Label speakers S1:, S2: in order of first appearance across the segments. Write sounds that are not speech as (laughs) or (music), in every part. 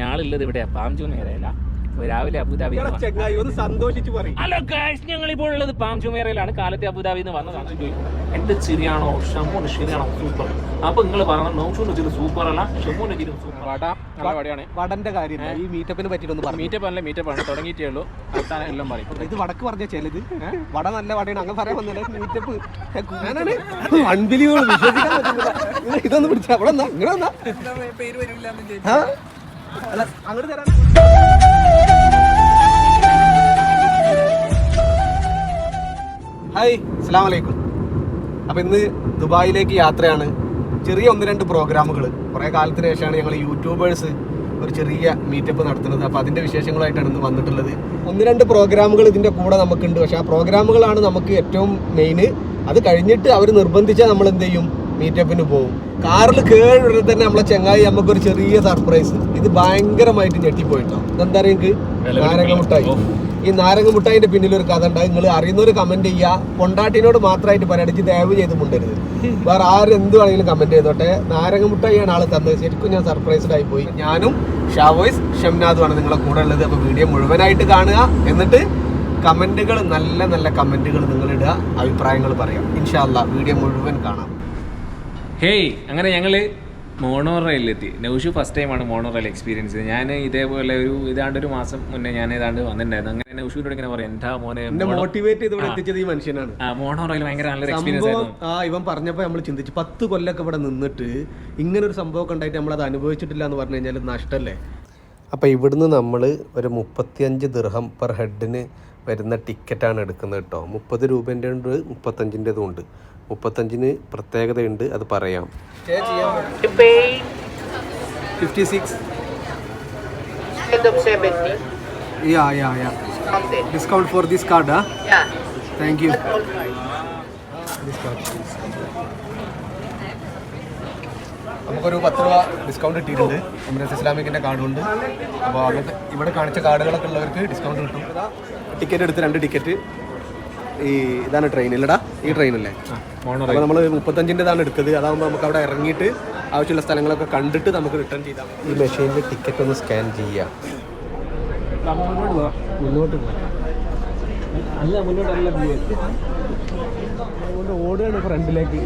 S1: ഞാളുള്ളത് ഇവിടെ പാംജൂൺ മേഖലയില രാവിലെ Abu Dhabi hello guys ഞങ്ങൾ ഇപ്പോൾ ഉള്ളത് പാംചു മേറയിലാണ് കാലത്തെ അബുദാബി എന്ന് വന്നതാണ്. എന്റെ ശരിയാണോ ഷമൂന് ശരിയാണോ സൂപ്പർ അപ്പൊ നിങ്ങൾ പറഞ്ഞു സൂപ്പർ അല്ല ഷമൂന് വെച്ചിട്ട് സൂപ്പർ വട നല്ല വടയാണ്
S2: വടന്റെ കാര്യം ഈ മീറ്റപ്പിനെ പറ്റിയിട്ടൊന്ന്
S1: മീറ്റപ്പ് അല്ല മീറ്റപ്പ് ആണ്. തുടങ്ങിയിട്ടേ ഉള്ളൂ. അവസാനം എല്ലാം പറയും.
S2: ഇത് വടക്ക് പറഞ്ഞ ചിലത്. വട നല്ല വടയാണ്. അങ്ങനെ പറയാൻ വന്നില്ല? മീറ്റപ്പ് അൺബിലീവബിൾ വിശ്വസിക്കാൻ പറ്റില്ല ഇതൊന്ന് പിടിച്ച. അവിടെ വന്നാ. ഇങ്ങനെ അങ്ങോട്ട് ഹായ് അസ്സാം വലൈക്കും അപ്പം ഇന്ന് ദുബായിലേക്ക് യാത്രയാണ്. ചെറിയ ഒന്ന് രണ്ട് പ്രോഗ്രാമുകൾ കുറേ കാലത്തിന് ശേഷമാണ് ഞങ്ങൾ യൂട്യൂബേഴ്സ് ഒരു ചെറിയ മീറ്റപ്പ് നടത്തുന്നത്. അപ്പോൾ അതിന്റെ വിശേഷങ്ങളായിട്ടാണ് ഇന്ന് വന്നിട്ടുള്ളത്. ഒന്ന് രണ്ട് പ്രോഗ്രാമുകൾ ഇതിന്റെ കൂടെ നമുക്കുണ്ട്. പക്ഷേ ആ പ്രോഗ്രാമുകളാണ് നമുക്ക് ഏറ്റവും മെയിൻ അത് കഴിഞ്ഞിട്ട് അവർ നിർബന്ധിച്ചാൽ നമ്മൾ എന്ത് ചെയ്യും? മീറ്റപ്പിന് പോകും കാറിൽ കേറി തന്നെ നമ്മളെ ചെങ്ങായി നമുക്കൊരു ചെറിയ സർപ്രൈസ്. ഇത് ഭയങ്കരമായിട്ട് ഞെട്ടിപ്പോയിട്ടോ. ഇതെന്താ നിങ്ങൾക്ക് നാരങ്ങ മുട്ടായി. ഈ നാരങ്ങ മുട്ടായിന്റെ പിന്നിൽ ഒരു കഥ ഉണ്ടായി. നിങ്ങൾ അറിയുന്നവർ കമന്റ് ചെയ്യുക. കൊണ്ടാട്ടിനോട് മാത്രമായിട്ട് പറയടിച്ച് ദയവ് ചെയ്ത് മുണ്ടരുത്. വേറെ ആരും എന്ത് വേണമെങ്കിലും കമന്റ് ചെയ്തോട്ടെ. നാരങ്ങ മുട്ടായിയാണ് ആൾ തന്നത്. ശരിക്കും ഞാൻ സർപ്രൈസ്ഡ് ആയി പോയി. ഞാനും ഷാവോയ്സ് ഷംനാദുമാണ് നിങ്ങളെ കൂടെ ഉള്ളത്. അപ്പൊ വീഡിയോ മുഴുവനായിട്ട് കാണുക. എന്നിട്ട് കമന്റുകൾ നല്ല നല്ല കമന്റുകൾ നിങ്ങൾ ഇടുക അഭിപ്രായങ്ങൾ പറയാം. ഇൻഷാല്ല വീഡിയോ മുഴുവൻ കാണാം.
S1: ഹേയ് അങ്ങനെ ഞങ്ങൾ മോണോ റെയിലെത്തി നൗഷു ഫസ്റ്റ് ടൈമാണ് മോണോ റെയിൽ എക്സ്പീരിയൻസ് ചെയ്തത് ഞാൻ ഇതേപോലെ ഒരു ഇതാണ്ട് ഒരു മാസം മുന്നേ ഞാൻ ഏതാണ്ട് വന്നിട്ടുണ്ടായിരുന്നു. അങ്ങനെ നൗഷുവിനോട് ഇങ്ങനെ പറയാം എന്താ മോനെ
S2: മോട്ടിവേറ്റ് ചെയ്ത് ഇവിടെ എത്തിച്ചത് ഈ മനുഷ്യനാണ്.
S1: മോണോ റെയിൽ ഭയങ്കര നല്ലൊരു എക്സ്പീരിയൻസ് ആയിരുന്നു.
S2: ആ ഇവൻ പറഞ്ഞപ്പോൾ നമ്മൾ ചിന്തിച്ചു പത്ത് കൊല്ലൊക്കെ ഇവിടെ നിന്നിട്ട് ഇങ്ങനെ ഒരു സംഭവം ഉണ്ടായിട്ട് നമ്മൾ അത് അനുഭവിച്ചിട്ടില്ല എന്ന് പറഞ്ഞു കഴിഞ്ഞാൽ നഷ്ടമല്ലേ അപ്പോൾ ഇവിടുന്ന് നമ്മൾ ഒരു മുപ്പത്തിയഞ്ച് ദിർഹം പെർ ഹെഡിന് വരുന്ന ടിക്കറ്റാണ് എടുക്കുന്നത് കേട്ടോ. മുപ്പത് രൂപേന്റെ ഉണ്ട് മുപ്പത്തഞ്ചിന്റെതും ഉണ്ട് മുപ്പത്തഞ്ചിന് പ്രത്യേകതയുണ്ട് അത് പറയാം. Fifty six
S3: Instead of 70,
S2: yeah yeah yeah discount for this card. Thank you നമുക്കൊരു പത്ത് രൂപ ഡിസ്കൗണ്ട് കിട്ടിയിട്ടുണ്ട്. എമിറേറ്റ്സ് ഇസ്ലാമിക്കിന്റെ കാർഡുണ്ട് അപ്പോൾ അങ്ങനത്തെ ഇവിടെ കാണിച്ച കാർഡുകളൊക്കെ ഉള്ളവർക്ക് ഡിസ്കൗണ്ട് കിട്ടും. ടിക്കറ്റ് എടുത്ത് രണ്ട് ടിക്കറ്റ് ഈ ഇതാണ് ട്രെയിൻ ഇല്ലടാ ഈ ട്രെയിനല്ലേ അപ്പോൾ നമ്മൾ മുപ്പത്തഞ്ചിന്റെതാണ് എടുത്തത് അതാകുമ്പോൾ നമുക്ക് അവിടെ ഇറങ്ങിയിട്ട് ആവശ്യമുള്ള സ്ഥലങ്ങളൊക്കെ കണ്ടിട്ട് നമുക്ക് റിട്ടേൺ ചെയ്താൽ ഈ മെഷീനിൽ ടിക്കറ്റ് ഒന്ന് സ്കാൻ ചെയ്യുക മുന്നോട്ട്
S1: അല്ല മുന്നോട്ടല്ല
S2: ഓടുകയാണ് ഫ്രണ്ടിലേക്ക്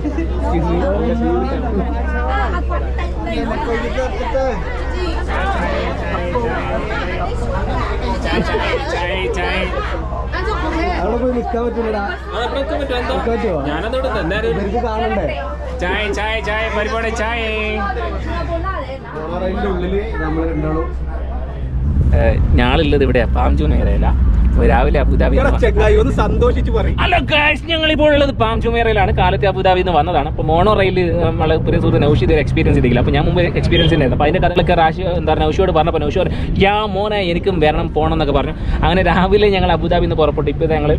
S2: അവിടെ പോയി നിൽക്കാൻ പറ്റില്ലടാ. നിൽക്കാൻ പറ്റുമോ
S1: ഞാനതോട്
S2: ഇവർക്ക് കാണണ്ടേ?
S1: ചായ ചായ ചായ പരിപാടി ചായ
S2: ഉള്ളിൽ നമ്മൾ രണ്ടാളും
S1: ഞാളുള്ളത് ഇവിടെ രാവിലെ അബുദാബി
S2: ഒന്ന് സന്തോഷിച്ച് പറയും.
S1: ഹലോ ഗൈസ് ഞങ്ങൾ ഇപ്പോൾ ഉള്ളത് പാം ചുമേറയിലാണ് കാലത്തെ അബുദാബിയിൽ നിന്ന് വന്നതാണ്. അപ്പോൾ മോണോ റെയിൽ നമ്മൾ പുതിയ സുഹൃത്ത് നൗഷി ഇതൊരു എക്സ്പീരിയൻസ് ചെയ്തില്ല അപ്പോൾ ഞാൻ മുമ്പ് എക്സ്പീരിയൻസ് ഉണ്ടായിരുന്നു. അപ്പോൾ അതിന്റെ കഥകളൊക്കെ റാഷി എന്താ പറയുക നൗഷിയോട് പറഞ്ഞപ്പോൾ നൗഷി പറഞ്ഞു യാ മോനെ എനിക്കും വരണം പോകണം എന്നൊക്കെ പറഞ്ഞു. അങ്ങനെ രാവിലെ ഞങ്ങൾ അബുദാബി നിന്ന് പുറപ്പെട്ടു. ഇപ്പോൾ ഞങ്ങൾ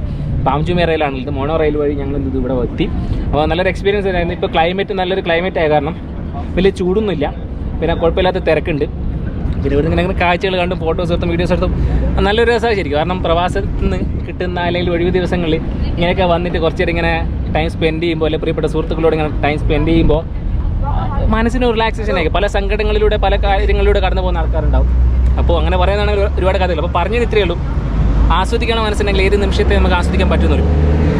S1: പാം ചുമേറയിലാണ് ഇത് മോണോ റെയിൽ വഴി ഞങ്ങൾ ഇത് ഇവിടെ എത്തി. അപ്പോൾ നല്ലൊരു എക്സ്പീരിയൻസ് ആയിരുന്നു. ഇപ്പോൾ ക്ലൈമറ്റ് നല്ലൊരു ക്ലൈമറ്റ് ആയ കാരണം വലിയ ചൂടൊന്നുമില്ല. പിന്നെ കുഴപ്പമില്ലാത്ത തിരക്കുണ്ട്. പിന്നെ ഇങ്ങനെ കാഴ്ചകൾ കണ്ടും ഫോട്ടോസ് എടുത്തും വീഡിയോസ് എടുത്തും നല്ലൊരു രസമാണ് ശരിക്കും. കാരണം പ്രവാസത്തിൽ നിന്ന് കിട്ടുന്ന അല്ലെങ്കിൽ ഒഴിവ് ദിവസങ്ങളിൽ ഇങ്ങനെയൊക്കെ വന്നിട്ട് കുറച്ച് നേരം ഇങ്ങനെ ടൈം സ്പെൻഡ് ചെയ്യുമ്പോൾ അല്ലെങ്കിൽ പ്രിയപ്പെട്ട സുഹൃത്തുക്കളോട് ഇങ്ങനെ ടൈം സ്പെൻഡ് ചെയ്യുമ്പോൾ മനസ്സിന് റിലാക്സേഷൻ ആയിരിക്കും. പല സങ്കടങ്ങളിലൂടെ പല കാര്യങ്ങളിലൂടെ കടന്നു പോകുന്ന ആൾക്കാരുണ്ടാവും. അപ്പോൾ അങ്ങനെ പറയുന്നതാണെങ്കിൽ ഒരുപാട് കഥകൾ. അപ്പോൾ പറഞ്ഞത് ഇത്രയേ ഉള്ളൂ. ആസ്വദിക്കണം മനസ്സിനെങ്കിൽ ഏത് നിമിഷത്തെ നമുക്ക് ആസ്വദിക്കാൻ പറ്റുന്നുള്ളൂ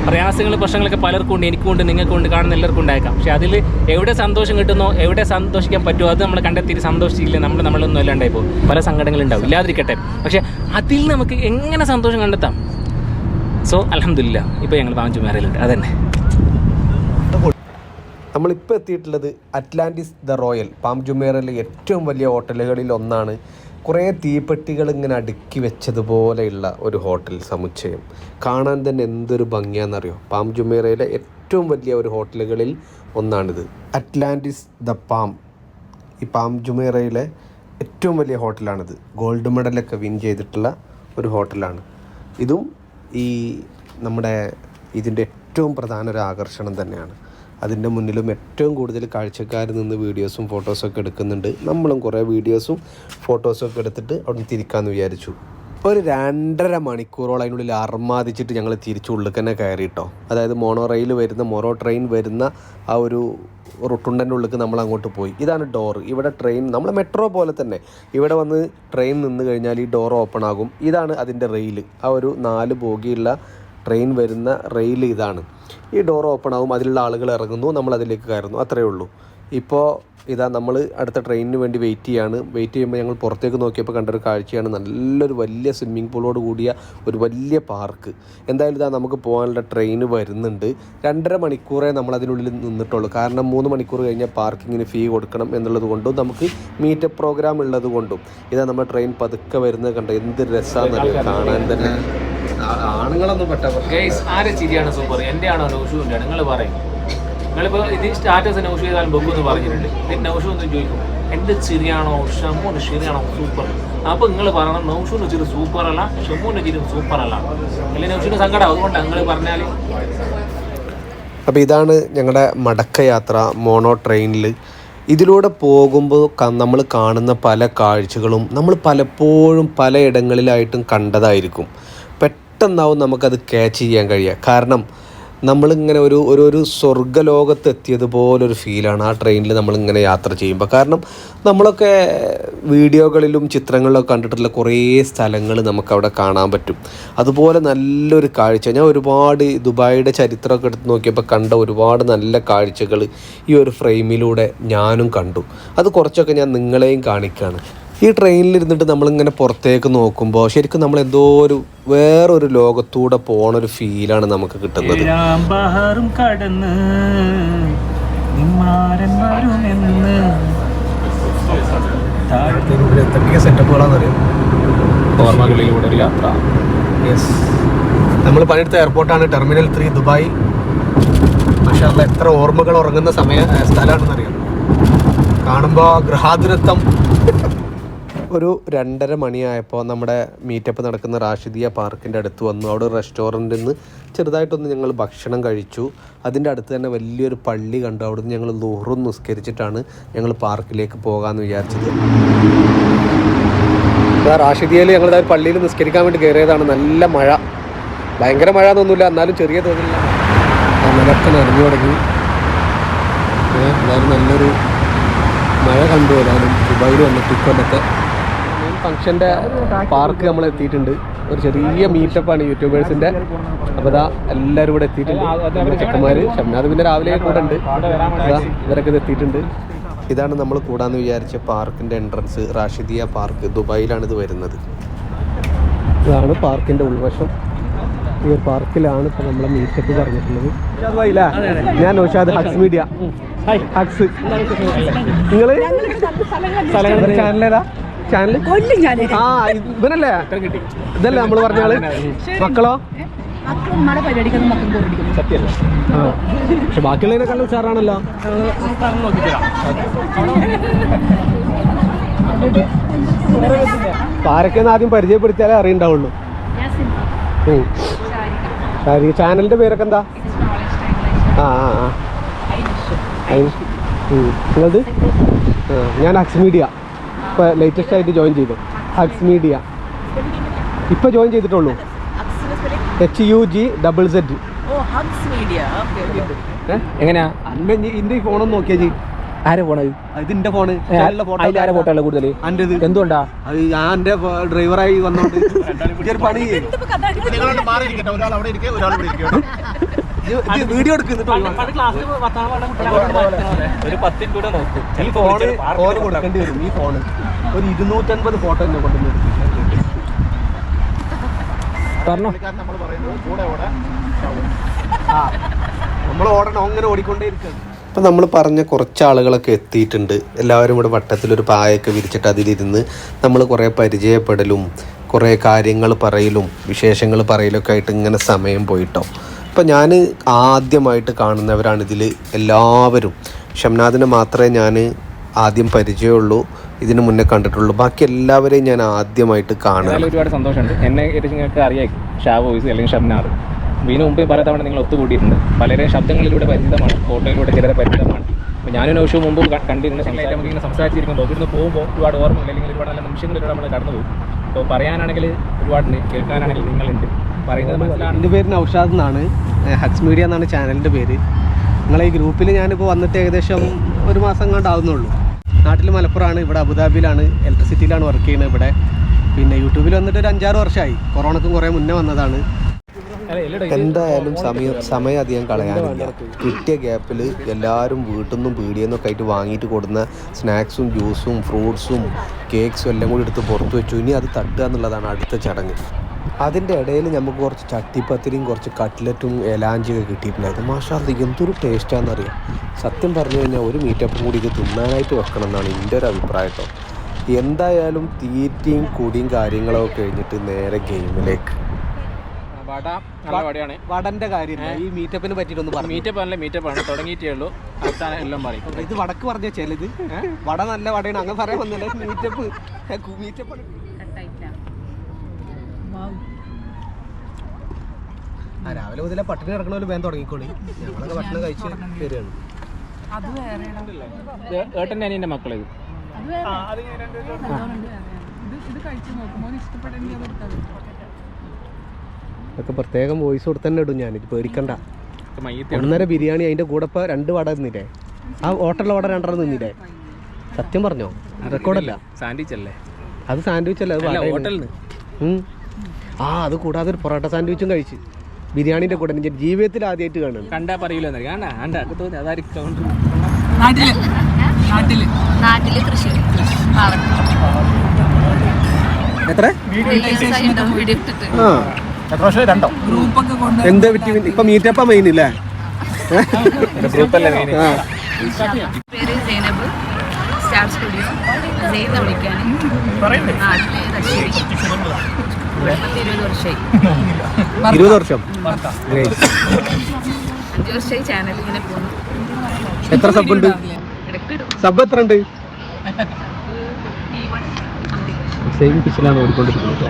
S1: പ്രയാസങ്ങൾ പ്രശ്നങ്ങളൊക്കെ പലർക്കും ഉണ്ട് എനിക്കും ഉണ്ട് നിങ്ങൾക്കും ഉണ്ട് കാണുന്ന എല്ലാവർക്കും ഉണ്ടായേക്കാം. പക്ഷെ അതിൽ എവിടെ സന്തോഷം കിട്ടുന്നോ എവിടെ സന്തോഷിക്കാൻ പറ്റുമോ അത് നമ്മൾ കണ്ടെത്തിയിട്ട് സന്തോഷിച്ചില്ല നമ്മൾ നമ്മളൊന്നും അല്ലാണ്ടായി പോകും. പല സങ്കടങ്ങളുണ്ടാവും ഇല്ലാതിരിക്കട്ടെ. പക്ഷേ അതിൽ നമുക്ക് എങ്ങനെ സന്തോഷം കണ്ടെത്താം? സോ അലഹമില്ല ഇപ്പോൾ ഞങ്ങൾ പാഞ്ചുമാരയിലുണ്ട് അതന്നെ.
S2: നമ്മളിപ്പോൾ എത്തിയിട്ടുള്ളത് അറ്റ്ലാന്റിസ് ദ റോയൽ പാം ജുമേറിലെ ഏറ്റവും വലിയ ഹോട്ടലുകളിൽ ഒന്നാണ് കുറേ തീപ്പെട്ടികൾ ഇങ്ങനെ അടുക്കി വെച്ചതുപോലെയുള്ള ഒരു ഹോട്ടൽ സമുച്ചയം. കാണാൻ തന്നെ എന്തൊരു ഭംഗിയാണെന്നറിയോ? പാം ജുമേറയിലെ ഏറ്റവും വലിയ ഒരു ഹോട്ടലുകളിൽ ഒന്നാണിത്. Atlantis the palm. ഈ പാം ജുമേറയിലെ ഏറ്റവും വലിയ ഹോട്ടലാണിത്. ഗോൾഡ് മെഡലൊക്കെ വിൻ ചെയ്തിട്ടുള്ള ഒരു ഹോട്ടലാണ്. ഇതും ഈ നമ്മുടെ ഇതിന്റെ ഏറ്റവും പ്രധാന ഒരു ആകർഷണം തന്നെയാണ്. അതിന്റെ മുന്നിലും ഏറ്റവും കൂടുതൽ കാഴ്ചക്കാർ നിന്ന് വീഡിയോസും ഫോട്ടോസൊക്കെ എടുക്കുന്നുണ്ട്. നമ്മളും കുറേ വീഡിയോസും ഫോട്ടോസൊക്കെ എടുത്തിട്ട് അവിടെ നിന്ന് തിരിക്കാമെന്ന് വിചാരിച്ചു. ഒരു രണ്ടര മണിക്കൂറോളം അതിനുള്ളിൽ അർമാദിച്ചിട്ട് ഞങ്ങൾ തിരിച്ചു ഉള്ളിൽ തന്നെ കയറി കേട്ടോ അതായത് മോണോ റെയിൽ വരുന്ന മോണോ ട്രെയിൻ വരുന്ന ആ ഒരു റൊട്ടുണ്ടന്റെ ഉള്ളിൽ നമ്മൾ അങ്ങോട്ട് പോയി. ഇതാണ് ഡോർ. ഇവിടെ ട്രെയിൻ നമ്മൾ മെട്രോ പോലെ തന്നെ. ഇവിടെ വന്ന് ട്രെയിൻ നിന്ന് കഴിഞ്ഞാൽ ഈ ഡോർ ഓപ്പൺ ആകും. ഇതാണ് അതിന്റെ റെയിൽ. ആ ഒരു നാല് ബോഗിയുള്ള ട്രെയിൻ വരുന്ന റെയിൽ ഇതാണ്. ഈ ഡോർ ഓപ്പൺ ആകും അതിലുള്ള ആളുകൾ ഇറങ്ങുന്നു നമ്മൾ അതിലേക്ക് കയറുന്നു. അത്രയേ ഉള്ളൂ. ഇപ്പോൾ ഇതാ നമ്മൾ അടുത്ത ട്രെയിനിന് വേണ്ടി വെയിറ്റ് ചെയ്യാണ്. വെയിറ്റ് ചെയ്യുമ്പോൾ ഞങ്ങൾ പുറത്തേക്ക് നോക്കിയപ്പോൾ കണ്ടൊരു കാഴ്ചയാണ്. നല്ലൊരു വലിയ സ്വിമ്മിംഗ് പൂളോട് കൂടിയ ഒരു വലിയ പാർക്ക് എന്തായാലും ഇതാ നമുക്ക് പോകാനുള്ള ട്രെയിൻ വരുന്നുണ്ട്. രണ്ടര മണിക്കൂറേ നമ്മൾ അതിനുള്ളിൽ നിന്നിട്ടുള്ളൂ. കാരണം മൂന്ന് മണിക്കൂർ കഴിഞ്ഞാൽ പാർക്കിങ്ങിന് ഫീ കൊടുക്കണം എന്നുള്ളത് കൊണ്ടും നമുക്ക് മീറ്റപ്പ് പ്രോഗ്രാം ഉള്ളത് കൊണ്ടും. ഇതാ നമ്മൾ ട്രെയിൻ പതുക്കെ വരുന്നത് കണ്ട? എന്ത് രസമാണ് കാണാൻ തന്നെ. ആണുങ്ങളൊന്നും പെട്ട
S1: ഗൈസ് ആരെ ചിരിയാണ് സൂപ്പർ എന്റെ ആണോ. നൗഷുവിന്റെ നിങ്ങൾ പറയും. നിങ്ങളിപ്പോൾ ഇത് സ്റ്റാറ്റസ് നൗഷു ചെയ്താലും ബുക്ക് എന്ന് പറഞ്ഞിട്ടുണ്ട്. ഇത് നൗഷു എന്ന് ചോദിക്കും. എന്റെ ചിരിയാണോ? ഷമ്മൂന് ചിരിയാണോ? സൂപ്പർ അപ്പോൾ നിങ്ങൾ പറയണം നൗഷുവിന് ചിരി സൂപ്പർ അല്ല ഷമ്മൂന് ചിരി സൂപ്പർ അല്ല. അല്ലെങ്കിൽ നൗഷുവിന് സങ്കടം? അതുകൊണ്ട് നിങ്ങൾ പറഞ്ഞാൽ
S2: അപ്പോൾ ഇതാണ് ഞങ്ങളുടെ മടക്കയാത്ര മോണോ ട്രെയിനിൽ ഇതിലൂടെ പോകുമ്പോൾ നമ്മൾ കാണുന്ന പല കാഴ്ചകളും നമ്മൾ പലപ്പോഴും പലയിടങ്ങളിലായിട്ടും കണ്ടതായിരിക്കും. പെട്ടെന്നാവും നമുക്കത് ക്യാച്ച് ചെയ്യാൻ കഴിയുക. കാരണം നമ്മളിങ്ങനെ ഒരു ഒരു ഒരു സ്വർഗലോകത്ത് എത്തിയതുപോലൊരു ഫീലാണ് ആ ട്രെയിനിൽ നമ്മളിങ്ങനെ യാത്ര ചെയ്യുമ്പോൾ കാരണം നമ്മളൊക്കെ വീഡിയോകളിലും ചിത്രങ്ങളിലൊക്കെ കണ്ടിട്ടുള്ള കുറേ സ്ഥലങ്ങൾ നമുക്കവിടെ കാണാൻ പറ്റും. അതുപോലെ നല്ലൊരു കാഴ്ച. ഞാൻ ഒരുപാട് ദുബായിയുടെ ചരിത്രമൊക്കെ എടുത്ത് നോക്കിയപ്പോൾ കണ്ട ഒരുപാട് നല്ല കാഴ്ചകൾ ഈ ഒരു ഫ്രെയിമിലൂടെ ഞാനും കണ്ടു. അത് കുറച്ചൊക്കെ ഞാൻ നിങ്ങളെയും കാണിക്കുകയാണ് ഈ ട്രെയിനിൽ ഇരുന്നിട്ട് നമ്മളിങ്ങനെ പുറത്തേക്ക് നോക്കുമ്പോൾ ശരിക്കും നമ്മൾ എന്തോ ഒരു വേറൊരു ലോകത്തൂടെ പോണ ഒരു ഫീലാണ് നമുക്ക് കിട്ടുന്നത്.
S1: ഓർമ്മകളിലൂടെ ഒരു യാത്ര.
S2: നമ്മൾ പണിയെടുത്ത എയർപോർട്ടാണ് ടെർമിനൽ ത്രീ ദുബായ്. പക്ഷേ അത് എത്ര ഓർമ്മകൾ ഉറങ്ങുന്ന സമയ സ്ഥലമാണെന്നറിയാം? കാണുമ്പോൾ ഗൃഹാതുരത്വം ഒരു രണ്ടര മണിയായപ്പോൾ നമ്മുടെ മീറ്റപ്പ് നടക്കുന്ന റാഷിദിയ പാർക്കിന്റെ അടുത്ത് വന്നു. അവിടെ റെസ്റ്റോറന്റിൽ നിന്ന് ചെറുതായിട്ടൊന്ന് ഞങ്ങൾ ഭക്ഷണം കഴിച്ചു. അതിന്റെ അടുത്ത് തന്നെ വലിയൊരു പള്ളി കണ്ടു. അവിടുന്ന് ഞങ്ങൾ ലോഹറും നിസ്കരിച്ചിട്ടാണ് ഞങ്ങൾ പാർക്കിലേക്ക് പോകാമെന്ന് വിചാരിച്ചത്. റാഷിദിയയിൽ ഞങ്ങൾ പള്ളിയിൽ നിസ്കരിക്കാൻ വേണ്ടി കയറിയതാണ്. നല്ല മഴ. ഭയങ്കര മഴ എന്നൊന്നുമില്ല. എന്നാലും ചെറിയ തോതില്ല മഴയൊക്കെ നിറഞ്ഞു തുടങ്ങി. ഏ, എന്തായാലും നല്ലൊരു മഴ കണ്ടു. ഏതായാലും ദുബായിൽ വന്നിട്ട് ഇക്കൊല്ലത്തെ ഫംഗ്ഷന്റെ പാർക്ക് നമ്മൾ എത്തിയിട്ടുണ്ട്. ഒരു ചെറിയ മീറ്റപ്പാണ് യൂട്യൂബേഴ്സിന്റെ. അപ്പോൾ ഇതാ എല്ലാവരും ഇവിടെ എത്തിയിട്ടുണ്ട്. നമ്മുടെ ചെക്കന്മാർ ഷംനാഥ് പിന്നെ രാവിലെ കൂടെ ഉണ്ട്. അതാ ഇവരൊക്കെ ഇത് എത്തിയിട്ടുണ്ട്. ഇതാണ് നമ്മൾ കൂടാന്ന് വിചാരിച്ച പാർക്കിന്റെ എൻട്രൻസ് റാഷിദിയ പാർക്ക്. ദുബായിലാണ് ഇത് വരുന്നത്. ഇതാണ് പാർക്കിന്റെ ഉൾവശം. ഈ ഒരു പാർക്കിലാണ് ഇപ്പോൾ നമ്മളെ മീറ്റപ്പ് പറഞ്ഞിട്ടുള്ളത്. ഞാൻ നൗഷാദ് ഹക്സ് മീഡിയ. ഹക്സ്. നിങ്ങൾ ചാനലേതാ ചാനൽ ആ ഇവനല്ലേ? ഇതല്ലേ നമ്മൾ പറഞ്ഞ ആൾ? മക്കളോ? പക്ഷെ ബാക്കിയുള്ളതിനെക്കാളും ഉഷാറാണല്ലോ. ആരൊക്കെയെന്ന് ആദ്യം പരിചയപ്പെടുത്തിയാലേ അറിയണ്ടാവുള്ളൂ. ചാനലിന്റെ പേരൊക്കെ എന്താ? ആ ആ. നിങ്ങളത്? ഞാൻ അക്സ് മീഡിയ. ഇപ്പോൾ ലേറ്റസ്റ്റ് ആയിട്ട് ജോയിൻ ചെയ്തു. ഹക്സ് മീഡിയ ഇപ്പോൾ ജോയിൻ ചെയ്തിട്ടുള്ളൂ. H U G double Z
S4: O hubs media
S1: എങ്ങനെയാ?
S2: അന്നെ ഇന്റെ ഈ ഫോണൊന്ന് നോക്കിയാ ജി.
S1: ആരെ
S2: ഇതിന്റെ ഫോണ്
S1: ഫോട്ടോ കൂടുതൽ? എന്തുകൊണ്ടാ?
S2: അത് ഞാൻ എന്റെ ഡ്രൈവറായി വന്നോണ്ട്. (laughs) പണി (laughs) വീഡിയോ എടുക്കുന്നിട്ട്
S1: ഒരു പത്തിന് കൂടെ നോക്കും.
S2: ഈ ഫോണ് ഫോൺ കൊടുക്കേണ്ടി വരും ഈ ഫോണ്. ഒരു ഇരുന്നൂറ്റൻപത് ഫോട്ടോ എന്നെ കൊണ്ടുവന്നു
S1: പറഞ്ഞോ.
S2: നമ്മൾ ഓടണം അങ്ങനെ ഓടിക്കൊണ്ടേ അപ്പം നമ്മൾ പറഞ്ഞ കുറച്ച് ആളുകളൊക്കെ എത്തിയിട്ടുണ്ട്. എല്ലാവരും ഇവിടെ വട്ടത്തിലൊരു പായൊക്കെ വിരിച്ചിട്ട് അതിലിരുന്ന് നമ്മൾ കുറേ പരിചയപ്പെടലും കുറേ കാര്യങ്ങൾ പറയലും വിശേഷങ്ങൾ പറയലൊക്കെ ആയിട്ട് ഇങ്ങനെ സമയം പോയിട്ടോ. അപ്പം ഞാൻ ആദ്യമായിട്ട് കാണുന്നവരാണ് ഇതിൽ എല്ലാവരും. ഷംനാഥിനെ മാത്രമേ ഞാൻ ആദ്യം പരിചയമുള്ളൂ ഇതിനു മുന്നേ കണ്ടിട്ടുള്ളൂ. ബാക്കി എല്ലാവരെയും ഞാൻ ആദ്യമായിട്ട്
S1: കാണാൻ ഒരുപാട് സന്തോഷമുണ്ട്. എന്നെ നിങ്ങൾക്ക് അറിയാം ഷാ വോയിസ് അല്ലെങ്കിൽ ഷംനാഥ് ഇതിനു മുമ്പ് പല തവണ നിങ്ങൾ ഒത്തുകൂടിയിട്ടുണ്ട്. പലരെയും ശബ്ദങ്ങളിലൂടെ പരിചിതമാണ് ഫോട്ടോയിലൂടെ ചിലരെ പരിചിതമാണ്. അപ്പോൾ ഞാനൊരു വർഷം മുമ്പ് കണ്ടിരുന്ന സംസാരിച്ച് നമുക്കിങ്ങനെ സംസാരിച്ചിരിക്കുമ്പോൾ ഇവിടുന്ന് പോകുമ്പോൾ ഒരുപാട് ഓർമ്മകൾ അല്ലെങ്കിൽ ഒരുപാട് നല്ല നിമിഷങ്ങളിലൂടെ നമ്മൾ കടന്നു പോകും അപ്പോൾ പറയാനാണെങ്കിൽ ഒരുപാടുണ്ട് കേൾക്കാനാണെങ്കിൽ നിങ്ങളുണ്ട്. പറയുന്നത്
S2: എന്റെ പേര് നൗഷാദ് എന്നാണ്. ഹക്സ് മീഡിയ എന്നാണ് ചാനലിന്റെ പേര്. നിങ്ങളെ ഈ ഗ്രൂപ്പിൽ ഞാനിപ്പോൾ വന്നിട്ട് ഏകദേശം ഒരു മാസം കണ്ടാവുന്നുള്ളൂ നാട്ടിൽ മലപ്പുറമാണ് ഇവിടെ അബുദാബിയിലാണ് ഇലക്ട്രിസിറ്റിയിലാണ് വർക്ക് ചെയ്യുന്നത് ഇവിടെ. പിന്നെ യൂട്യൂബിൽ വന്നിട്ട് ഒരു അഞ്ചാറ് വർഷമായി. കൊറോണക്കും കുറേ മുന്നേ വന്നതാണ്.
S5: എന്തായാലും സമയം സമയം അധികം കളയാനില്ല. കിട്ടിയ ഗ്യാപ്പിൽ എല്ലാവരും വീട്ടിൽ നിന്നും പീടിയെന്നൊക്കെ ആയിട്ട് വാങ്ങിയിട്ട് കൊടുക്കുന്ന സ്നാക്സും ജ്യൂസും ഫ്രൂട്ട്സും കേക്ക്സും എല്ലാം കൂടി എടുത്ത് പുറത്ത് വെച്ചു. ഇനി അത് തട്ടുക എന്നുള്ളതാണ് അടുത്ത ചടങ്ങ്. അതിന്റെ ഇടയിൽ നമുക്ക് കുറച്ച് ചട്ടിപ്പത്തിരിയും കുറച്ച് കട്ട്ലറ്റും എലാഞ്ചിയൊക്കെ കിട്ടിയിട്ടുണ്ടായിരുന്നു മാഷാല്ല എന്തൊരു ടേസ്റ്റാണെന്നറിയാം സത്യം പറഞ്ഞു കഴിഞ്ഞാൽ ഒരു മീറ്റപ്പും കൂടി ഇത് തിന്നാനായിട്ട് വെക്കണം എന്നാണ് എന്റെ ഒരു അഭിപ്രായം കേട്ടോ. എന്തായാലും തീറ്റയും കുടിയും കാര്യങ്ങളൊക്കെ കഴിഞ്ഞിട്ട് നേരെ ഗെയിമിലേക്ക്.
S1: വട നല്ല വടയാണ്
S2: വടന്റെ കാര്യം ഈ മീറ്റപ്പിനെ പറ്റിയിട്ടൊന്ന് പറഞ്ഞു.
S1: മീറ്റപ്പ് അല്ല മീറ്റപ്പ് ആണ്. തുടങ്ങിയിട്ടേ ഉള്ളൂ. അവസാനം എല്ലാം പറയും.
S2: ഇത് വടക്ക് പറഞ്ഞ ചിലത്. വട നല്ല വടയാണ്. അങ്ങനെ പറയാൻ വന്നില്ല? മീറ്റപ്പ്. മീറ്റപ്പ് രാവിലെ മുതലേ പട്ടിണി കിടക്കണ പോലെ വേഗം തുടങ്ങിക്കോളി. ഞങ്ങളൊക്കെ ഭക്ഷണം കഴിച്ച് വരികയാണ്.
S1: ഏട്ടന്റെ അനിയന്റെ മക്കളെ ഇത്?
S2: അതൊക്കെ പ്രത്യേകം വോയിസ് കൊടുത്ത് തന്നെ ഇടും ഞാൻ. ഇത് പേടിക്കണ്ട. ഒന്നര ബിരിയാണി അതിന്റെ കൂടെ ഇപ്പൊ രണ്ട് വട നിന്നില്ലേ ആ ഹോട്ടലിലെ വട രണ്ടെണ്ണം നിന്നില്ലേ സത്യം പറഞ്ഞോ? റെക്കോർഡല്ല
S1: സാൻഡ്വിച്ച് അല്ലേ?
S2: അത് സാൻഡ്വിച്ച് അല്ല അത്
S1: അല്ല
S2: ആ അത് കൂടാതെ ഒരു പൊറോട്ട സാൻഡ്വിച്ചും കഴിച്ച്. ബിരിയാണിന്റെ കൂടെ എനിക്ക് ജീവിതത്തിൽ ആദ്യമായിട്ട് കാണുന്നു
S1: കണ്ടാ പറയൂല കണ്ട കണ്ട. തോന്നി അതായിരിക്കും കൗണ്ടർ
S4: നാട്ടിൽ. നാട്ടിൽ.
S6: നാട്ടിൽ തൃശ്ശൂർ.
S2: എത്ര?
S6: വീഡിയോ ഇട്ടിട്ട്.
S2: ആ.
S4: ഗ്രൂപ്പൊക്കെ കൊണ്ട്
S2: എന്താ പറ്റി? ഇപ്പൊ മീറ്റപ്പ മെയിൻ ഇല്ലേ?
S1: ഗ്രൂപ്പല്ലേ മെയിൻ
S2: ആ.
S6: പേര് സൈനബ്. Star studio. വിളിക്കാൻ നാട്ടിൽ ഇരുപത്
S2: വർഷം. എത്ര സബ് ഉണ്ട്? സബ് എത്ര ഉണ്ട് സെയിം പിച്ചിലാണ് ഓടിക്കൊണ്ടിരിക്കുന്നത്.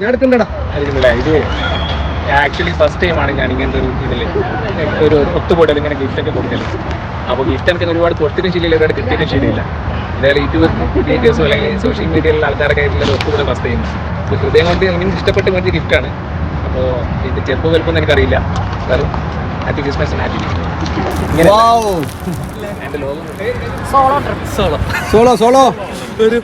S2: ഞാൻ എടുക്കണ്ടടാ
S1: ആയിരിക്കുമല്ലേ ഇത് ആക്ച്വലി ഫസ്റ്റ് ടൈമാണ് ഞാൻ ഇങ്ങനത്തെ ഒരു ഇതിൽ ഒരു ഒത്തുപോടൽ ഇങ്ങനെ ഗിഫ്റ്റ് ഒക്കെ കൊടുക്കൽ. അപ്പോൾ ഗിഫ്റ്റ് എനിക്ക് ഒരുപാട് കൊടുത്തിട്ടും ശരിയില്ല ഒരുപാട് കിട്ടിയിട്ടും ശരിയില്ല. എന്തായാലും യൂട്യൂബ് വീഡിയോസോ അല്ലെങ്കിൽ സോഷ്യൽ മീഡിയയിലുള്ള ആൾക്കാരൊക്കെ ആയിട്ടുള്ള ഒരു ഒത്തുകൂടൽ ഫസ്റ്റ് ടൈം അപ്പോൾ ഹൃദയം കൊണ്ട് എനിക്ക് ഇഷ്ടപ്പെട്ട് വേണ്ടി ഗിഫ്റ്റാണ് അപ്പോൾ ഇത് ചെറുപ്പം വലുപ്പം എനിക്കറിയില്ല. സാറും ഹാപ്പി ക്രിസ്മസ് ഹാപ്പി സോളോ ലോകം സോളോ
S2: സോളോ സോളോ ഒരു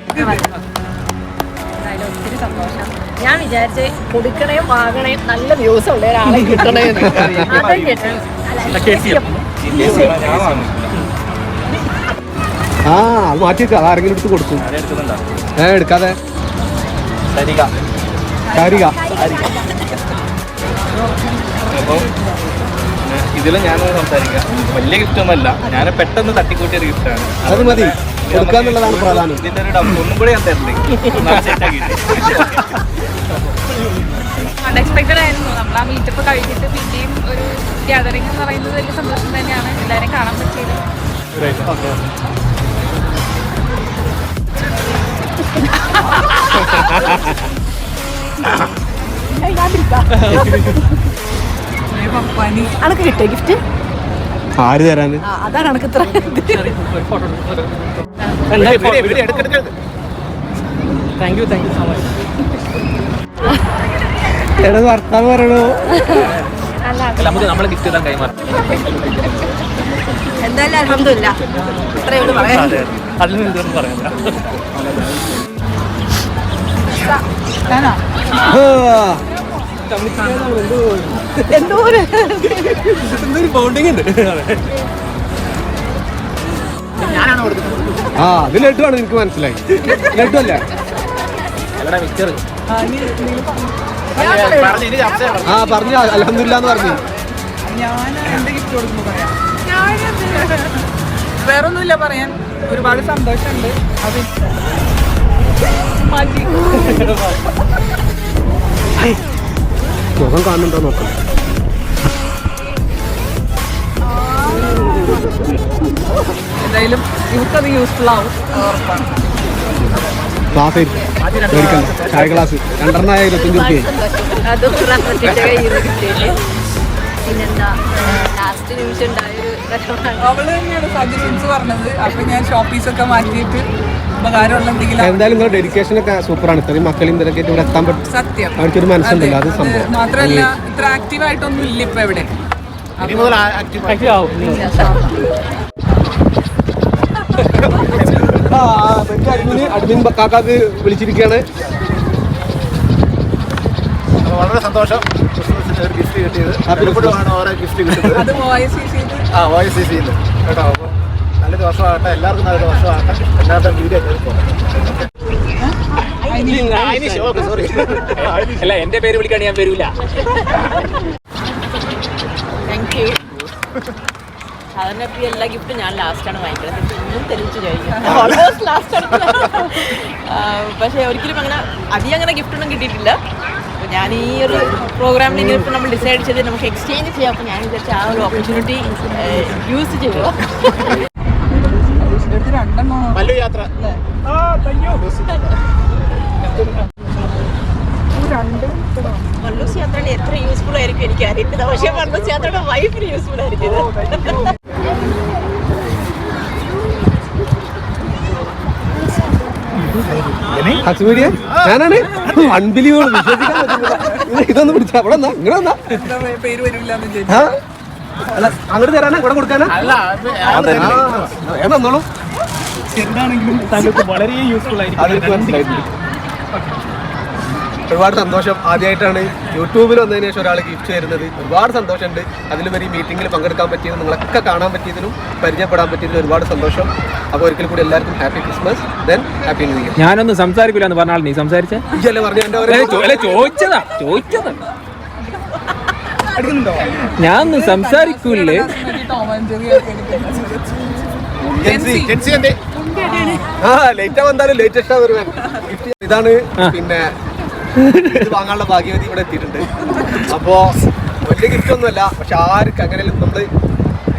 S6: ഒത്തിരി സന്തോഷം. ഞാൻ വിചാരിച്ച് കൊടുക്കണേയും വാങ്ങണേയും നല്ല വ്യൂസ് ഉള്ള ഒരാളെ കിട്ടണേ (laughs) അതും കിട്ടണം.
S2: ആ അത് മാറ്റി വെക്കുക എടുത്ത് കൊടുക്കും. ഏ എടുക്കാതെ. കാരിക
S1: ഇതിൽ ഞാൻ സംസാരിക്കാം. വലിയ ഗിഫ്റ്റ് ഒന്നുമല്ല ഞാൻ പെട്ടെന്ന് തട്ടിക്കൂട്ടിയ ഒരു ഗിഫ്റ്റാണ്
S2: അത് മതി. കൊടുക്കാന്നുള്ളതാണ് പ്രധാനം.
S1: ഇതിന്റെ ഒരു ഒന്നും കൂടെ ഞാൻ തരണ്ടേ. (laughs)
S7: അൺഎക്സ്പെക്റ്റഡ് ആയിരുന്നു. നമ്മൾ ആ മീറ്റപ്പ് കഴിഞ്ഞിട്ട് പിന്നെയും ഒരു ഗ്യാതറിംഗ് എന്ന് പറയുന്നത് വലിയ സന്തോഷം തന്നെയാണ്. എല്ലാവരെയും കാണാൻ പറ്റിയത്.
S6: അനക്ക് കിട്ടിയ ഗിഫ്റ്റ്
S2: ആര്
S6: അതാണ് അനക്ക് ഇത്ര
S1: thank you thank you so much
S2: എടാ വർത്താൻ പറയണോ.
S1: നമ്മളെ ഗിഫ്റ്റ് കൈമാറും
S6: എന്തായാലും അലഹമില്ല ഉള്ളൂ
S1: പറയാനില്ല.
S2: ബൗണ്ടിങ് ഉണ്ട്. ആ അത് ലഡു ആണ് എനിക്ക് മനസ്സിലായി. ലഡു അല്ലേ?
S1: മിക്സർ
S2: ആ പറഞ്ഞു. അലഹമില്ല എന്ന് പറഞ്ഞു.
S4: ഞാൻ എന്റെ ഗിഫ്റ്റ് കൊടുക്കുമ്പോ പറയാം. വേറൊന്നുമില്ല പറയാൻ ഒരുപാട് സന്തോഷമുണ്ട്. അത് മതി.
S2: മുഖം കാണുന്നുണ്ടോ നോക്കാം.
S4: എന്തായാലും ഇവർക്കത് യൂസ്ഫുൾ ആവും. അത് ഉറപ്പാണ്.
S2: ക്ലാസ് മേടിക്കണ്ട ചായ ക്ലാസ് രണ്ടെണ്ണമായ ഇരുപത്തഞ്ച് റുപ്യ
S6: പിന്നെന്താ ലാസ്റ്റ് നിമിഷം ഉണ്ടായൊരു
S4: അവൾ തന്നെയാണ് സജഷൻസ് പറഞ്ഞത്. അപ്പൊ ഞാൻ ഷോപ്പീസ് ഒക്കെ മാറ്റിയിട്ട് ഉപകാരമുള്ള എന്തെങ്കിലും
S2: എന്തായാലും നിങ്ങളുടെ ഡെഡിക്കേഷൻ ഒക്കെ സൂപ്പറാണ്. ഇത്രയും മക്കളും ഇതൊക്കെ ഇവിടെ എത്താൻ പറ്റും.
S4: സത്യം.
S2: അവർക്കൊരു മനസ്സുണ്ടല്ലോ അത്. സംഭവം.
S4: മാത്രല്ല ഇത്ര ആക്റ്റീവ് ആയിട്ടൊന്നും ഇല്ല ഇപ്പൊ ഇവിടെ.
S2: ആ, മറ്റേ അഡ്മിന് അഡ്മിൻ കാക്കാക്ക് വിളിച്ചിരിക്കുകയാണ്
S8: വളരെ സന്തോഷം. ക്രിസ്മസിന് ഒരു ഗിഫ്റ്റ് കിട്ടിയത്. എപ്പോഴുമാണ് ഓരോ ഗിഫ്റ്റ് കിട്ടുന്നത്.
S4: ആ
S8: ആ വോയിസ് സി സിയിൽ കേട്ടോ അപ്പോൾ നല്ലൊരു വർഷമാകട്ടെ. എല്ലാവർക്കും നല്ലൊരു വർഷമാകട്ടെ. എല്ലാവരുടെ വീഡിയോ സോറി
S1: അല്ല എന്റെ പേര് വിളിക്കാൻ ഞാൻ വരൂല.
S6: താങ്ക് യു സാധാരണ ഇപ്പോൾ എല്ലാ ഗിഫ്റ്റും ഞാൻ ലാസ്റ്റാണ് വാങ്ങിക്കുന്നത് ഇന്നും തെളിയിച്ച് ചോദിക്കും. ഓൾമോസ്റ്റ് ലാസ്റ്റാണ് പക്ഷേ ഒരിക്കലും അങ്ങനെ അധികം അങ്ങനെ ഗിഫ്റ്റ് ഒന്നും കിട്ടിയിട്ടില്ല. അപ്പോൾ ഞാൻ ഈ ഒരു പ്രോഗ്രാമിൽ ഇങ്ങനെ ഇപ്പോൾ നമ്മൾ ഡിസൈഡ് ചെയ്ത് നമുക്ക് എക്സ്ചേഞ്ച് ചെയ്യാം. അപ്പോൾ ഞാൻ വിചാരിച്ച ആ ഒരു ഓപ്പർച്യൂണിറ്റി യൂസ്
S8: ചെയ്യുമോ യാത്ര.
S6: മല്ലൂസ് യാത്രയുടെ എത്ര യൂസ്ഫുൾ ആയിരിക്കും എനിക്ക് അറിയില്ല പക്ഷേ മല്ലൂസ് യാത്രയുടെ വൈഫിന് യൂസ്ഫുൾ ആയിരിക്കും. ഇത്.
S2: ഹസ്മീഡിയ ഞാനാണ്. അൺബിലീവബിൾ വിശ്വസിക്കാൻ പറ്റില്ല ഇത് ഇതൊന്ന് പിടിച്ചാ അവിടെ വന്നാ ഇങ്ങനെ വന്നാ.
S4: പേര് വരില്ല എന്ന്
S2: അല്ല അങ്ങോട്ട് തരാനാ ഇവിടെ കൊടുക്കാനാ? ആ, വേഗം എന്താണെങ്കിലും
S9: ചെറുതാണെങ്കിലും വളരെ യൂസ്ഫുൾ ആയിരിക്കും.
S2: ഒരുപാട് സന്തോഷം ആദ്യമായിട്ടാണ് യൂട്യൂബിൽ വന്നതിന് ശേഷം ഒരാൾ ഗിഫ്റ്റ് തരുന്നത്. ഒരുപാട് സന്തോഷമുണ്ട്. അതിലുപരി മീറ്റിംഗിൽ പങ്കെടുക്കാൻ പറ്റിയതും നിങ്ങളൊക്കെ കാണാൻ പറ്റിയതിനും പരിചയപ്പെടാൻ പറ്റിയതിലും ഒരുപാട് സന്തോഷം. അപ്പോൾ ഒരിക്കൽ കൂടി എല്ലാവർക്കും happy Christmas then happy new year
S1: ഞാനൊന്നും സംസാരിക്കില്ല എന്ന് പറഞ്ഞാൽ നീ സംസാരിച്ചേ? ചോദിച്ചതാ ചോദിച്ചതാ. ഞാനൊന്നും സംസാരിക്കൂലേ.
S4: ടോം ആൻഡ് ജെറി ഒക്കെ എടുക്കുന്നത്.
S2: ജെൻസി.
S8: ജെൻസി എന്തേ
S2: ആ ലേറ്റ് വന്നാലും ലേറ്റസ്റ്റ് ആ വരുവാൻ ഇതാണ് പിന്നെ ഇത് വാങ്ങാനുള്ള ഭാഗ്യവതി ഇവിടെ എത്തിയിട്ടുണ്ട്. അപ്പോ വലിയ ഗിഫ്റ്റ് ഒന്നുമല്ല പക്ഷെ ആർക്ക് അങ്ങനെ നമ്മൾ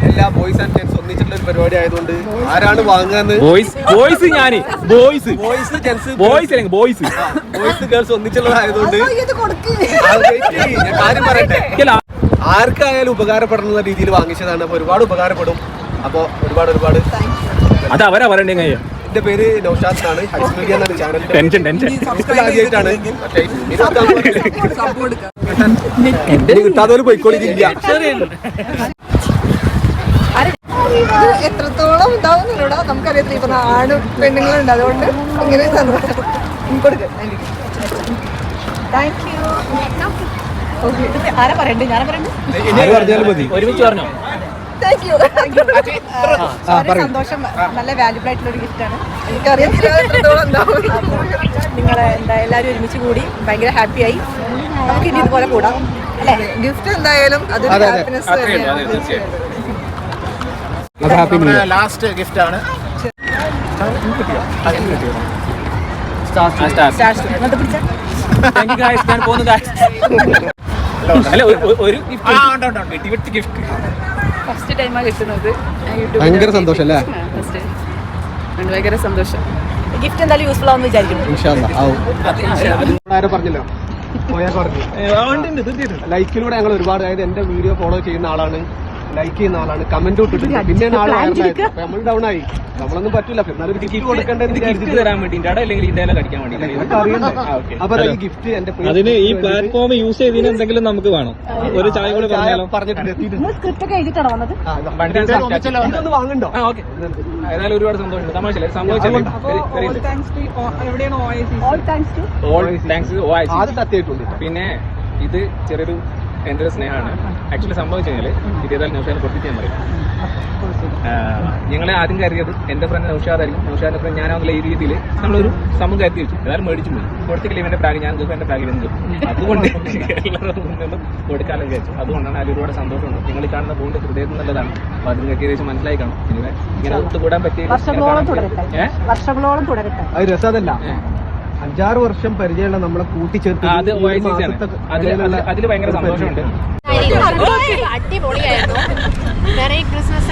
S2: എല്ലാ ബോയ്സ് ആൻഡ് ജെൻസ് ഒന്നിച്ചിട്ടുള്ള ഒരു പരിപാടി ആയതുകൊണ്ട് ആരാണ് വാങ്ങുന്നത്
S1: ബോയ്സ് ബോയ്സ് ഞാൻ ബോയ്സ്
S2: ബോയ്സ് ജെൻസ്
S1: ബോയ്സ് അല്ലെങ്കിൽ ബോയ്സ്
S2: ബോയ്സ് ഗേൾസ് ഒന്നിച്ചുള്ളതായതുകൊണ്ട് ആരും കാര്യം പറയട്ടെ. ആർക്കായാലും ഉപകാരപ്പെടുന്ന രീതിയിൽ വാങ്ങിച്ചതാണ്. അപ്പൊ ഒരുപാട് ഉപകാരപ്പെടും. അപ്പൊ ഒരുപാട് ഒരുപാട്
S1: അത് അവരാ പറയണ്ടേ
S2: എന്റെ പേര് നൗഷാദ് എന്നാണ്. ഹൈസ് മീഡിയ എന്നാണ് ചാനൽ
S1: ടെൻഷൻ ടെൻഷൻ.
S2: ഇത് ആദ്യമായിട്ടാണ്. പക്ഷേ ഇത് വെക്കാൻ
S4: സബ് കൊടുക്കാം.
S2: എന്റെ കിട്ടാത്തവര് പോയിക്കോളില്ല
S4: ഇത് എത്രത്തോളം ഇതാവുന്നില്ലടാ നമുക്കറിയത്തില്ല ഇപ്പൊ ആണ് പെണ്ണുങ്ങളുണ്ട്. അതുകൊണ്ട് ഇങ്ങനെ താങ്ക് യു
S6: ആരാ പറയണ്ടേ ഞാൻ പറയണ്ടേ
S1: ഒരുമിച്ച് പറഞ്ഞോ? (laughs)
S4: സന്തോഷം. നല്ല വാല്യുബിൾ ആയിട്ടുള്ള ഒരു ഗിഫ്റ്റ് ആണ്. എനിക്കറിയത്തില്ല എത്രത്തോളം (laughs) ഉണ്ടാവും.
S6: നിങ്ങളെ എന്താ എല്ലാവരും ഒരുമിച്ച് കൂടി ഭയങ്കര ഹാപ്പിയായി നമുക്ക് ഇനി ഇതുപോലെ കൂടാം. അല്ലേ?
S4: ഗിഫ്റ്റ് എന്തായാലും അത്
S2: അതെ, അതെ.
S4: ഹാപ്പിനെസ് തന്നെയാണ്
S8: ലാസ്റ്റ് ഗിഫ്റ്റ് ആണ്.
S1: ഞാൻ പോകുന്നു guys. (laughs) അല്ല ഒരു- ഗിഫ്റ്റ് ഗിഫ്റ്റ്
S7: ഫസ്റ്റ് ടൈമാണ് കിട്ടുന്നത്.
S2: ഭയങ്കര സന്തോഷം അല്ലേ?
S7: ഫസ്റ്റ് ഭയങ്കര സന്തോഷം.
S6: ഗിഫ്റ്റ് എന്തായാലും യൂസ്ഫുൾ
S2: ആവും പറഞ്ഞല്ലോ? ലൈക്കിലൂടെ ഞങ്ങൾ ഒരുപാട് അതായത് എന്റെ വീഡിയോ ഫോളോ ചെയ്യുന്ന ആളാണ്. ലൈക്ക് ചെയ്യുന്ന ആളാണ്. കമന്റ് ഇട്ടിട്ടുണ്ട്. പിന്നെ. അപ്പൊ നമ്മൾ ഡൗൺ ആയി. നമ്മളൊന്നും പറ്റില്ല അപ്പൊ എന്നാലും ഒരു ഗിഫ്റ്റ് കൊടുക്കേണ്ടത്
S1: ഗിഫ്റ്റ് തരാൻ വേണ്ടി അല്ലെങ്കിൽ ഇതേലെ കടിക്കാൻ വേണ്ടി
S2: അറിയണ്ടേ? അപ്പൊ ഈ ഗിഫ്റ്റ് എന്റെ
S9: അതിന് ഈ പ്ലാറ്റ്ഫോം യൂസ് ചെയ്തതിന് എന്തെങ്കിലും നമുക്ക് വേണം? ഒരു ചായ കൂടെ പറഞ്ഞാലോ?
S2: പറഞ്ഞിട്ടുണ്ട് വാങ്ങണ്ടോ
S1: ഓക്കെ. ഏതായാലും ഒരുപാട് തമാശ പിന്നെ ഇത് ചെറിയൊരു എന്റെ ഒരു സ്നേഹമാണ്. ആക്ച്വലി സംഭവിച്ചു കഴിഞ്ഞാൽ ഇത് ഏതായാലും നൗഷാദിനെ പൊട്ടിച്ച് ഞാൻ പറയും. ഞങ്ങളെ ആദ്യം കരുതിയത് എന്റെ ഫ്രണ്ട് നൗഷാദായിരിക്കും. നൗഷാദിന്റെ ഫ്രണ്ട് ഞാനാവുന്ന ഈ രീതിയിൽ നമ്മളൊരു സമൂഹം കരുതി വെച്ചു. എല്ലാവരും മേടിച്ചു പോയി. കൊടുത്തില്ല ഇവന്റെ പ്രാഗ് ഞാൻ എന്റെ പ്രാഗിൽ നിന്ന് അതുകൊണ്ട് എല്ലാവരും കൊടുക്കാനും വിചാരിച്ചു. അതുകൊണ്ടാണ് അതിൽ ഒരുപാട് സന്തോഷമുണ്ട് നിങ്ങൾ കാണുന്ന ബോണ്ട് ഹൃദയത്തിൽ നല്ലതാണ്. അപ്പൊ അതിന് ഏകദേശം മനസ്സിലായി കാണും. ഇങ്ങനെ ഇങ്ങനെ ഒത്തുകൂടാൻ പറ്റിയ
S6: വർഷങ്ങളോളം തുടരട്ടെ.
S2: അത് രസതല്ല അഞ്ചാറ് വർഷം പരിചയമുള്ള നമ്മളെ കൂട്ടിച്ചേർത്ത്
S1: അത് അതിൽ ഭയങ്കര സന്തോഷമുണ്ട്. അടിപൊളിയായിരുന്നു. ക്രിസ്മസ്